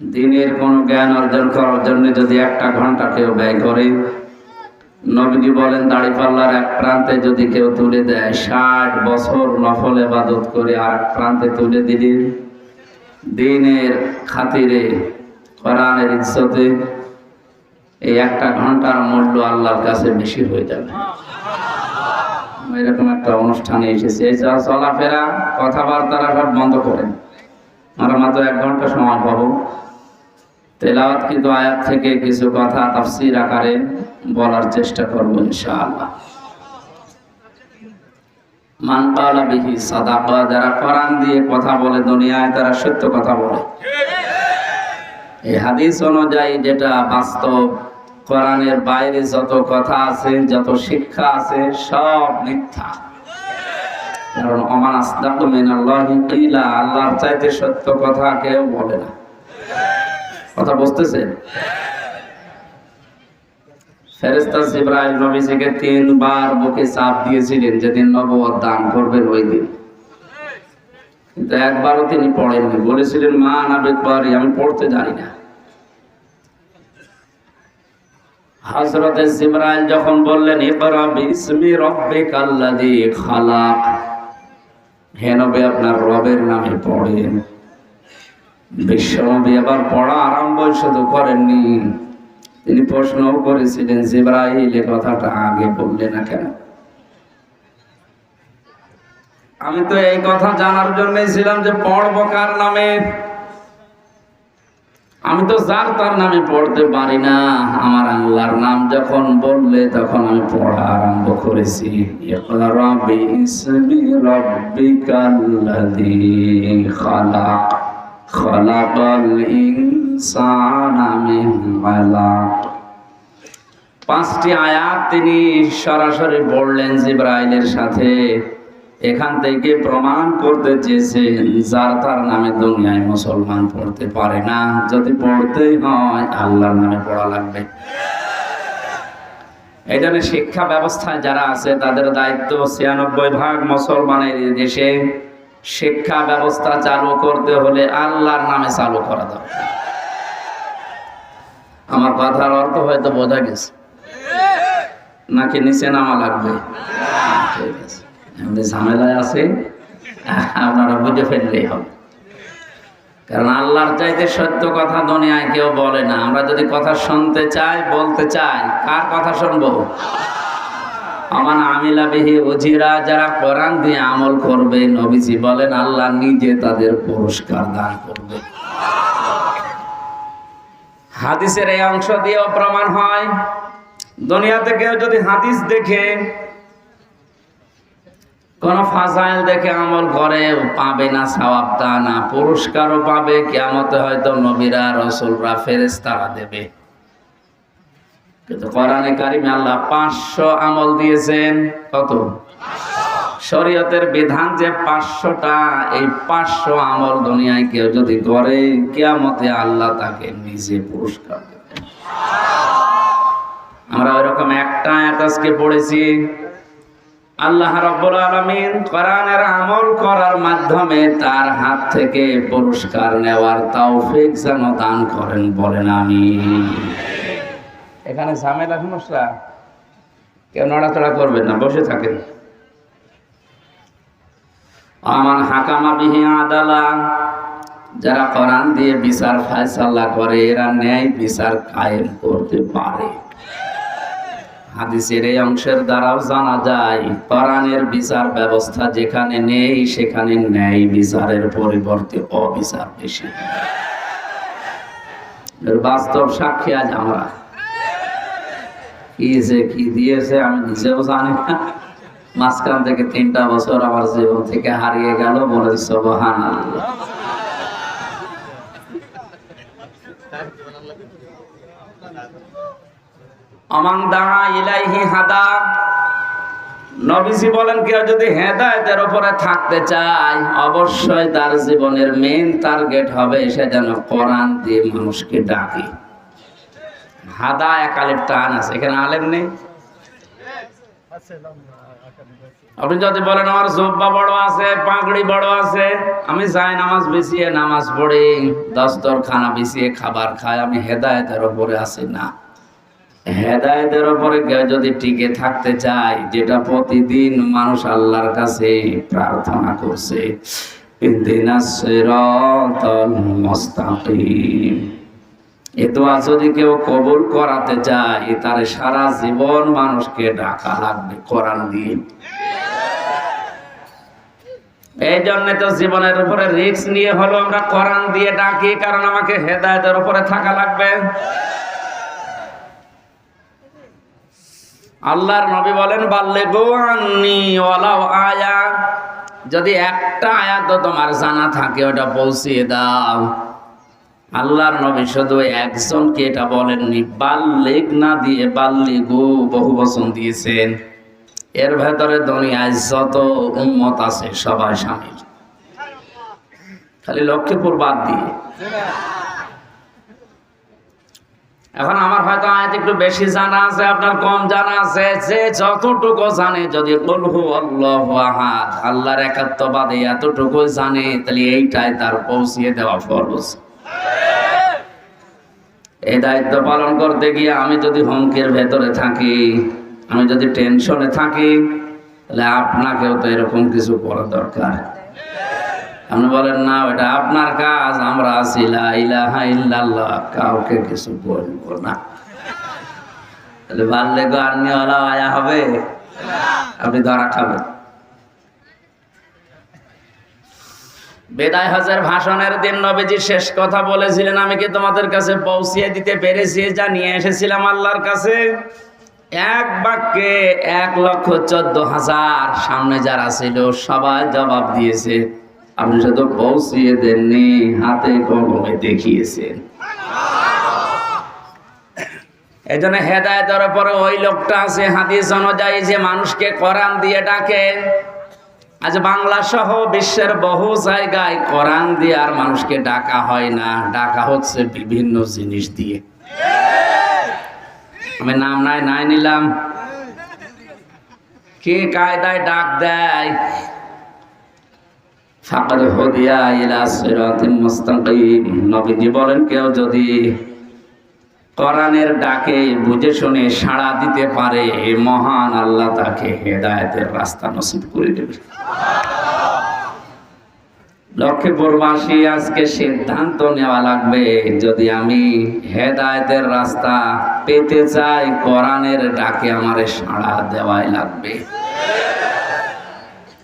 দিনের কোনো জ্ঞান অর্জন করার জন্য যদি একটা ঘণ্টা কেউ ব্যয় করে, নবীজি বলেন, দাড়িপাল্লার এক প্রান্তে যদি কেউ তুলে দেয়, ষাট বছর নফল এবাদত করে আর এক প্রান্তে তুলে দিলে, দিনের খাতিরে, কোরআনের ইজ্জতে এই একটা ঘণ্টার মূল্য আল্লাহর কাছে বেশি হয়ে যাবে। এরকম একটা অনুষ্ঠানে এসেছে। যা চলাফেরা, কথাবার্তারা সব বন্ধ করেন। আমরা মাত্র এক ঘণ্টা সময় পাবো। তেলাওয়াত কিন্তু আয়াত থেকে কিছু কথা তাফসির আকারে বলার চেষ্টা করব ইনশাআল্লাহ। মান পালা বিহি সাদাকা, যারা কোরআন দিয়ে কথা বলে, দুনিয়ায় তারা সত্য কথা বলে। এই হাদিস অনুযায়ী যেটা বাস্তব, কোরআনের বাইরে যত কথা আছে, যত শিক্ষা আছে, সব মিথ্যা। কারণ আল্লাহর চাইতে সত্য কথা কেউ বলে না। কথা বুঝতেছেন নবীজিকে তিনবার বুকে চাপ দিয়েছিলেন যেদিন দান করবেন ওই দিন। কিন্তু একবারও তিনি পড়েননি। বলেছিলেন, মা নাবিক পারি আমি পড়তে জানি না। জিব্রাইল যখন বললেন ইকরা বিসমি রাব্বিকাল্লাযী খালাক। হে নবী আপনার রবের নামে পড়েন বিশ্বনবী আবার পড়া আরম্ভ শুধু করেননি। তিনি প্রশ্নও করেছিলেন যে এ কথাটা আগে বললে না কেন? আমি তো এই কথা জানার জন্যই ছিলাম যে পড়ব কার নামে? আমি তো যার তার নামে পড়তে পারি না, আমার আল্লাহর নাম যখন বললে তখন আমি পড়া আরম্ভ করেছি। পাঁচটি আয়াত তিনি সরাসরি পড়লেন জিব্রাইলের সাথে। এখান থেকে প্রমাণ করতে চেয়েছেন যার তার নামে দুনিয়ায় মুসলমান পড়তে পারে না। যদি পড়তেই হয়, আল্লাহর নামে পড়া লাগবে। এই জন্য শিক্ষা ব্যবস্থায় যারা আছে, তাদের দায়িত্ব ছিয়ানব্বই ভাগ মুসলমানের দেশে। শিক্ষা ব্যবস্থা চালু করতে হলে আল্লাহর নামে চালু করা দরকার। আমার কথার অর্থ হয়তো বোঝা গেছে। নাকি নিচে নামা লাগবে? ঠিক আছে। এমনি ঝামেলায় আছে, আপনারা বুঝে ফেললেই হবে। কারণ আল্লাহর চাইতে সত্য কথা দুনিয়ায় কেউ বলে না। আমরা যদি কথা শুনতে চাই, বলতে চাই, কার কথা শুনব? আমার আমিলা বিহি উজিরা যারা কোরআন দিয়ে আমল করবে, নবীজি বলেন, আল্লাহ নিজে তাদের পুরস্কার দান করবে। হাদিসের এই অংশ দিয়েও প্রমাণ হয়, দুনিয়াতে কেউ যদি হাদিস দেখে কোন ফাজাইল দেখে আমল করে, পাবে না সওয়াব তা না পুরস্কারও পাবে। কেমতে হয়তো নবীরা, রসুলরা, ফেরেশতারা দেবে। কিন্তু কোরআনে কারিমে আল্লাহ পাঁচশো আমল দিয়েছেন। কত? শরীয়তের বিধান যে পাঁচশোটা, এই পাঁচশো আমল দুনিয়ায় কেউ যদি করে, কেয়ামতে আল্লাহ তাকে নিজে পুরস্কার আমরা ওইরকম একটা আয়াত আজকে পড়েছি। আল্লাহ রাব্বুল আলামিন কোরআনের আমল করার মাধ্যমে তার হাত থেকে পুরস্কার নেওয়ার তৌফিক যেন দান করেন বলেন আমি এখানে ঝামেলা সমস্যা কেউ নড়াচড়া করবেন না, বসে থাকেন। আমার হাকামা বিহি আদালা, যারা কোরআন দিয়ে বিচার ফায়সাল্লা করে, এরা ন্যায় বিচার কায়েম করতে পারে। হাদিসের এই অংশের দ্বারাও জানা যায়, কোরআনের বিচার ব্যবস্থা যেখানে নেই, সেখানে ন্যায় বিচারের পরিবর্তে অবিচার বেশি। বাস্তব সাক্ষী আজ আমরা। কি যে কি দিয়েছে আমি নিজেও জানি না। মাঝখান থেকে তিনটা বছর আমার জীবন থেকে হারিয়ে গেল বলে সবহান আল্লাহ আমান দাঁড়া ইলাইহি হাদা। নবীজি বলেন, কেউ যদি হেদায়তের উপরে থাকতে চায়, অবশ্যই তার জীবনের মেন টার্গেট হবে সে যেন কোরআন দিয়ে মানুষকে ডাকে। হাদা একালের টান আছে। এখানে আলেম নেই? আপনি যদি বলেন, আমার জব্বা বড় আছে, পাগড়ি বড় আছে, আমি যাই নামাজ বেশিয়ে নামাজ পড়ি দস্তর খানা বেশিয়ে খাবার খাই, আমি হেদায়তের ওপরে আছি না। হেদায়তের ওপরে কেউ যদি টিকে থাকতে চায়, যেটা প্রতিদিন মানুষ আল্লাহর কাছে প্রার্থনা করছে এ যদি কেউ কবুল করাতে চায় তার সারা জীবন মানুষকে ডাকা লাগবে কোরআন দিয়ে। এই জন্য তো জীবনের উপরে রিস্ক নিয়ে হলো আমরা কোরআন দিয়ে ডাকি, কারণ আমাকে হেদায়তের উপরে থাকা লাগবে। আল্লাহর নবী বলেন বাল্লে আয়া। যদি একটা আয়াত তোমার জানা থাকে, ওটা পৌঁছিয়ে দাও। আল্লাহর নবী শুধু একজনকে এটা বলেননি বাল্লিক না দিয়ে বাল্লিগু বহু বচন দিয়েছেন। এর ভেতরে দুনিয়ায় যত উম্মত আছে সবাই সামিল। খালি লক্ষ্মীপুর বাদ দিয়ে। এখন আমার হয়তো আয়াত একটু বেশি জানা আছে, আপনার কম জানা আছে, যে যতটুকু জানে যদি বলহু আল্লাহ আহাদ, আল্লাহর একাত্মবাদে এতটুকু জানে, তাহলে এইটাই তার পৌঁছিয়ে দেওয়া ফরজ। এই দায়িত্ব পালন করতে গিয়ে আমি যদি হুমকির ভেতরে থাকি, আমি যদি টেনশনে থাকি, তাহলে আপনাকেও তো এরকম কিছু করা দরকার। আপনি বলেন, না ওটা আপনার কাজ, আমরা আছি ইলাহা ইল্লাল্লাহ, কাউকে কিছু বলব না। তাহলে বাড়লে গো আন্নিওয়ালা আয়া হবে। আপনি ধরা খাবেন। বেদায় হজের ভাষণের দিন নবীজি শেষ কথা বলেছিলেন, আমি কি তোমাদের কাছে পৌঁছিয়ে দিতে পেরেছি? যা নিয়ে এসেছিলাম আল্লাহর কাছে। এক বাক্যে এক লক্ষ চোদ্দ হাজার সামনে যারা ছিল, সবাই জবাব দিয়েছে আপনি শুধু পৌঁছিয়ে দেননি, হাতে কলমে দেখিয়েছেন এই জন্য হেদায়তের পরে ওই লোকটা আছে, হাদিস অনুযায়ী যে মানুষকে কোরআন দিয়ে ডাকে। আজ বাংলা সহ বিশ্বের বহু জায়গায় কোরআন দিয়ে আর মানুষকে ডাকা হয় না, ডাকা হচ্ছে বিভিন্ন জিনিস দিয়ে। আমি নাম নাই নাই নিলাম। কে কায়দায় ডাক দেয়? ডাকে বুঝে শুনে সাড়া দিতে পারে মহান আল্লাহ তাকে হেদায়েতের রাস্তা করে দেবে। লক্ষ্মীপুরবাসী, আজকে সিদ্ধান্ত নেওয়া লাগবে, যদি আমি হেদায়েতের রাস্তা পেতে চাই, কোরআনের ডাকে আমারে সাড়া দেওয়াই লাগবে।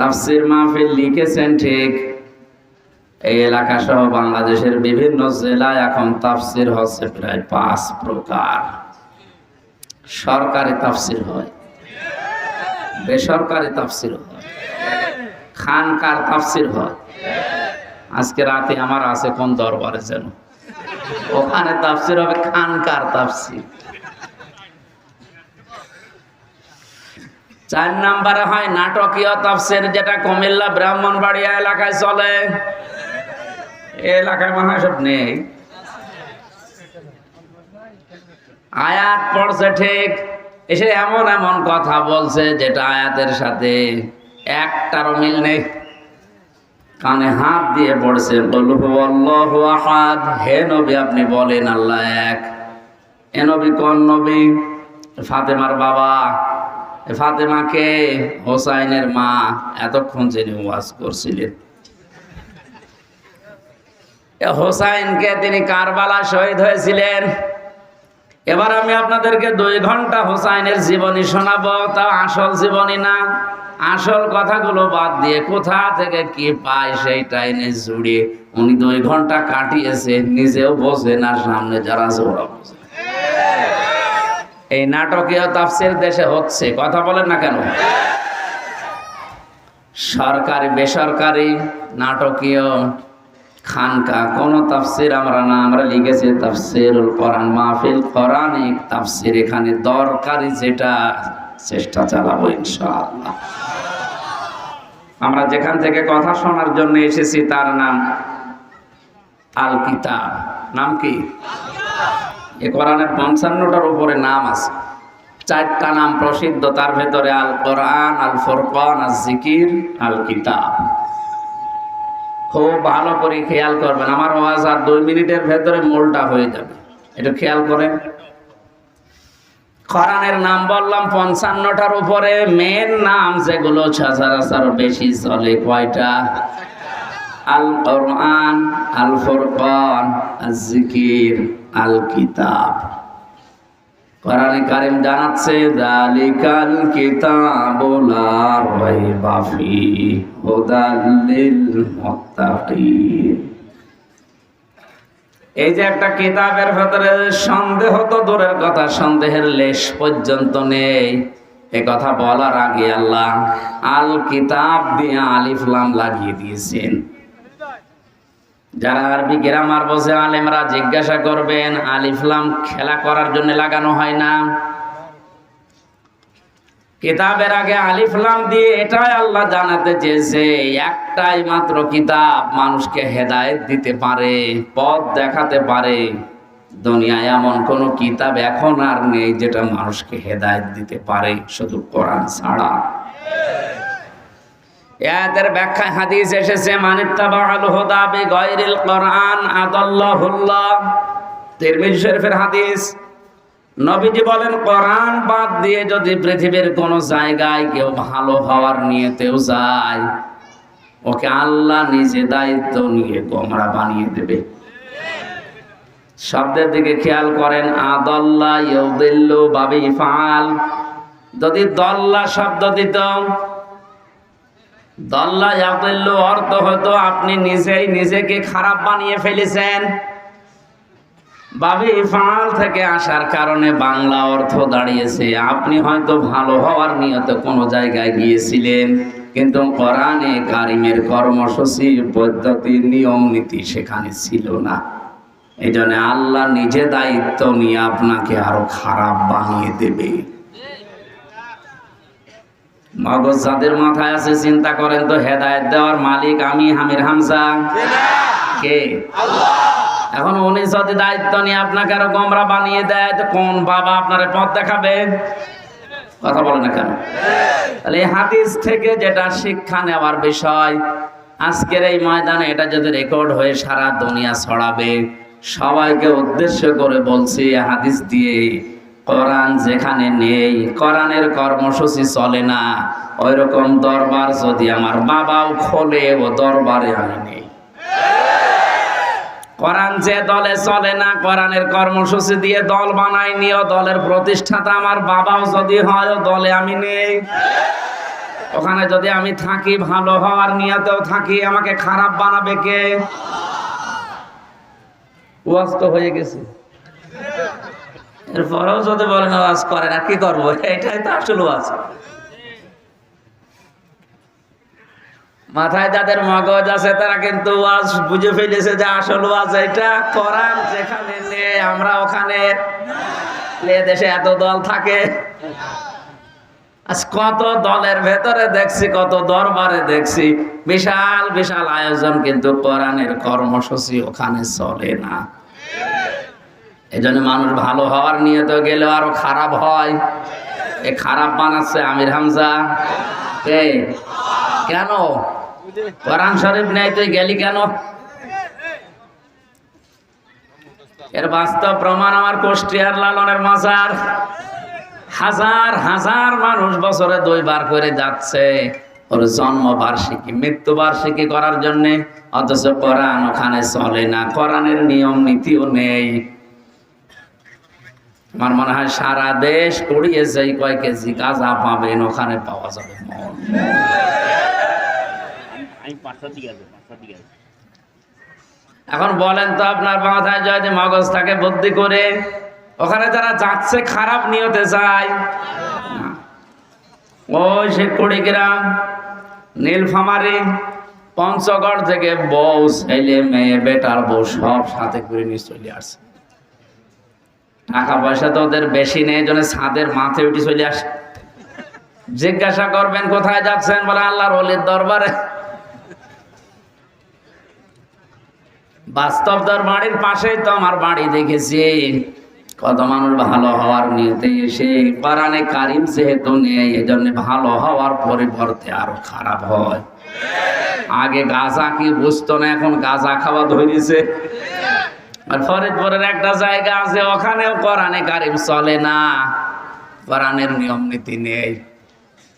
তাফসির মাহফিল লিখেছেন ঠিক। এই এলাকা সহ বাংলাদেশের বিভিন্ন জেলায় এখন তাফসির হচ্ছে প্রায় পাঁচ প্রকার। সরকারি তাফসির হয়, বেসরকারি তাফসির হয়, খানকার তাফসির হয়। আজকে রাতে আমার আছে কোন দরবারে যেন। ওখানে তাফসির হবে খানকার তাফসির। চার নাম্বারে হয় নাটকীয় তাফসির, যেটা কুমিল্লা ব্রাহ্মণবাড়িয়া এলাকায় চলে। এলাকায় মনে সব নেই। আয়াত পড়ছে ঠিক, এসে এমন এমন কথা বলছে যেটা আয়াতের সাথে একটারও মিল নেই। কানে হাত দিয়ে পড়ছে আহাদ হে নবী, আপনি বলেন আল্লাহ এক। এ নবী কোন নবী? ফাতেমার বাবা। ফাতেমাকে হোসাইনের মা এতক্ষণ যিনি ওয়াজ করছিলেন। হোসাইনকে তিনি কারবালা শহীদ হয়েছিলেন। এবার আমি আপনাদেরকে দুই ঘণ্টা হোসাইনের জীবনী শোনাবো তা আসল জীবনী না। আসল কথাগুলো বাদ দিয়ে কোথা থেকে কি পায় সেইটা এনে জুড়ে উনি দুই ঘণ্টা কাটিয়েছে নিজেও বোঝে না সামনে যারা ওরা বোঝে এই নাটকীয় তাফসির দেশে হচ্ছে, কথা বলেন না কেন? সরকারি, বেসরকারি নাটকীয় খানকা, কোন তাফসির আমরা না, আমরা লিখেছি তাফসিরুল কোরআন, মাহফিল কোরআনিক তাফসির, এখানে দরকারি যেটা, চেষ্টা চালাবো ইনশাআল্লাহ। আমরা যেখান থেকে কথা শোনার জন্য এসেছি, তার নাম আল কিতাব নাম কি? এ কোরআনের পঞ্চান্নটার উপরে নাম আছে। চারটা নাম প্রসিদ্ধ, তার ভেতরে আল কোরআন আল ফোরকান আল জিকির আল কিতাব খুব ভালো করে খেয়াল করবেন, আমার আওয়াজ আর দুই মিনিটের ভেতরে মোলটা হয়ে যাবে। এটা খেয়াল করেন। কোরআনের নাম বললাম পঞ্চান্নটার উপরে মেন নাম যেগুলো সচরাচর বেশি চলে কয়টা? আল কোরআন আল ফুরকান আল জিকির আল কিতাব কোরআনে কারিম জানাচ্ছে, যালিকাল কিতাবু লা রাইবা ফি হুদাল লিল মুত্তাকিন এই যে একটা কিতাবের ভেতরে সন্দেহ তো দূরের কথা, সন্দেহের লেশ পর্যন্ত নেই। এ কথা বলার আগে আল্লাহ আল কিতাব দিয়ে আলিফলাম লাগিয়ে দিয়েছেন। যারা আরবি গ্রামার বসে আলেমরা জিজ্ঞাসা করবেন আলিফলাম খেলা করার জন্য লাগানো হয় না। কিতাবের আগে আলিফলাম দিয়ে এটাই আল্লাহ জানাতে চেয়েছে, একটাই মাত্র কিতাব মানুষকে হেদায়েত দিতে পারে, পথ দেখাতে পারে। দুনিয়ায় এমন কোন কিতাব এখন আর নেই যেটা মানুষকে হেদায়েত দিতে পারে, শুধু কোরআন ছাড়া। এদের ব্যাখ্যায় হাদিস এসেছে শরীফের হাদিস, নবীজি বলেন, কোরআন বাদ দিয়ে যদি পৃথিবীর কোন জায়গায় কেউ ভালো হওয়ার নিয়েতেও যায়, ওকে আল্লাহ নিজে দায়িত্ব নিয়ে গোমরা বানিয়ে দেবে। শব্দের দিকে খেয়াল করেন আদল্লা ইউদিল্লু বাবি ফাল যদি দল্লা শব্দ দিত দল্লা ইয়াদিল্লু অর্থ হতো আপনি নিজেই নিজেকে খারাপ বানিয়ে ফেলেছেন। বাবি ফাল থেকে আসার কারণে বাংলা অর্থ দাঁড়িয়েছে। আপনি হয়তো ভালো হওয়ার নিয়তে কোনো জায়গায় গিয়েছিলেন, কিন্তু কোরআনে কারিমের কর্মসূচি, পদ্ধতি, নিয়ম, নীতি সেখানে ছিল না। এই জন্য আল্লাহ নিজে দায়িত্ব নিয়ে আপনাকে আরও খারাপ বানিয়ে দেবে। মগজ যাদের মাথায় আছে চিন্তা করেন তো হেদায়ত দেওয়ার মালিক আমি হামির হামসা কে? এখন উনি যদি দায়িত্ব নিয়ে আপনাকে আরও গমরা বানিয়ে দেয় তো কোন বাবা আপনার পথ দেখাবে? কথা বলে না কেন? তাহলে এই হাদিস থেকে যেটা শিক্ষা নেওয়ার বিষয় আজকের এই ময়দানে এটা যদি রেকর্ড হয়ে সারা দুনিয়া ছড়াবে সবাইকে উদ্দেশ্য করে বলছি হাদিস দিয়ে কোরআন যেখানে নেই, কোরআনের কর্মসূচি চলে না। ওই রকম দরবার যদি আমার বাবাও খোলে, ও দরবারে আমি নেই। কোরআন যে দলে চলে না, কোরআনের কর্মসূচি দিয়ে দল বানায়নি ও দলের প্রতিষ্ঠাতা আমার বাবাও যদি হয় দলে আমি নেই। ওখানে যদি আমি থাকি, ভালো হওয়ার নিয়তেও থাকি, আমাকে খারাপ বানাবে কে? ওয়াজ হয়ে গেছে। এরপরেও যদি বলেন ওয়াজ করে না, কি করব? এটাই তো আসল ওয়াজ। মাথায় যাদের মগজ আছে, তারা কিন্তু ওয়াজ বুঝে ফেলেছে যে আসল ওয়াজ এটা। করান যেখানে নে আমরা ওখানে। দেশে এত দল থাকে। আজ কত দলের ভেতরে দেখছি, কত দরবারে দেখছি। বিশাল বিশাল আয়োজন কিন্তু কোরআনের কর্মসূচি ওখানে চলে না। এই জন্য মানুষ ভালো হওয়ার নিয়ে তো গেলে আরও খারাপ হয়। এ খারাপ বানাচ্ছে আমির হামজা। কেন? কোরআন শরীফ নেই, তুই গেলি কেন? এর বাস্তব প্রমাণ আমার কুষ্টিয়ার লালনের মাজার। হাজার হাজার মানুষ বছরে দুইবার করে যাচ্ছে ওর মৃত্যু বার্ষিকী করার জন্য। অথচ কোরআন ওখানে চলে না, কোরআনের নিয়ম নীতিও নেই। আমার মনে হয় সারা দেশ কুড়িয়ে যাই কয় কেজি গাঁজা পাবেন ওখানে পাওয়া যাবে। এখন বলেন তো আপনার মাথায় যদি মগজ থাকে বুদ্ধি করে ওখানে যারা যাচ্ছে খারাপ নিয়তে যায়। ওই সে কুড়িগ্রাম নীলফামারি পঞ্চগড় থেকে বউ ছেলে মেয়ে বেটার বউ সব সাথে করে নিয়ে চলে আসছে টাকা পয়সা তো ওদের বেশি নেই জন্য ছাদের মাথায় উঠে চলে আসে। জিজ্ঞাসা করবেন, কোথায় যাচ্ছেন? বলে, আল্লাহর অলির দরবারে। বাস্তব তোর বাড়ির পাশেই তো আমার বাড়ি দেখেছি। কত মানুষ ভালো হওয়ার নিয়তে এসে, কোরআনে কারিম যেহেতু নেই এই জন্য ভালো হওয়ার পরিবর্তে আরও খারাপ হয়। আগে গাঁজা কি বুঝতো না, এখন গাঁজা খাওয়া ধরেছে। আর ফরিদপুরের একটা জায়গা আছে, ওখানেও কোরআনে কারিম চলে না। কোরআনের নিয়ম নীতি নেই।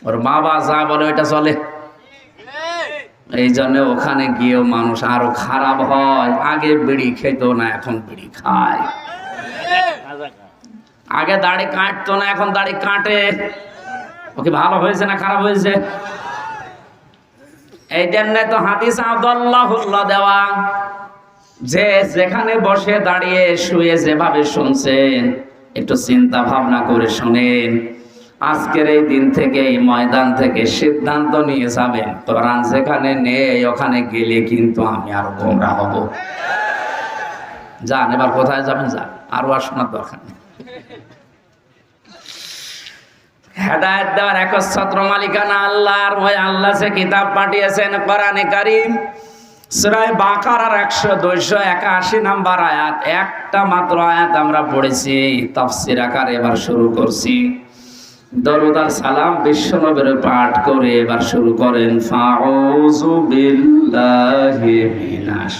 ওর বাবা যা বলে ওইটা চলে। এই জন্য ওখানে গিয়েও মানুষ আরও খারাপ হয়। আগে বিড়ি খেত না, এখন বিড়ি খায়। আগে দাড়ি কাটতো না, এখন দাড়ি কাটে। ওকে ভালো হয়েছে না খারাপ হয়েছে? এই জন্য তো হাদিস আব্দুল্লাহুল্লাহ দেওয়া। যে যেখানে বসে দাঁড়িয়ে শুয়ে যেভাবে শুনছেন, একটু চিন্তা ভাবনা করে শুনেন। আজকের এই দিন থেকে, এই ময়দান থেকে সিদ্ধান্ত নিয়ে যাবেন কোরআন যেখানে নেই, ওখানে গেলে কিন্তু আমি আর গোমরা হব। যান, এবার কোথায় যাবেন? যান, আরও শোনার দরকার হেদায়ত দেওয়ার একচ্ছত্র মালিকানা আল্লাহর ওই আল্লাহ সে কিতাব পাঠিয়েছেন, কোরআনে কারিম সুরায় বাকারার একশো দুইশো একাশি নাম্বার আয়াত, একটা মাত্র আয়াত আমরা পড়েছি, তাফসির আকার এবার শুরু করছি। দরুদার সালাম বিশ্বনবের পাঠ করে এবার শুরু করেন ফাউজু বিল্লাহি মিনাশ।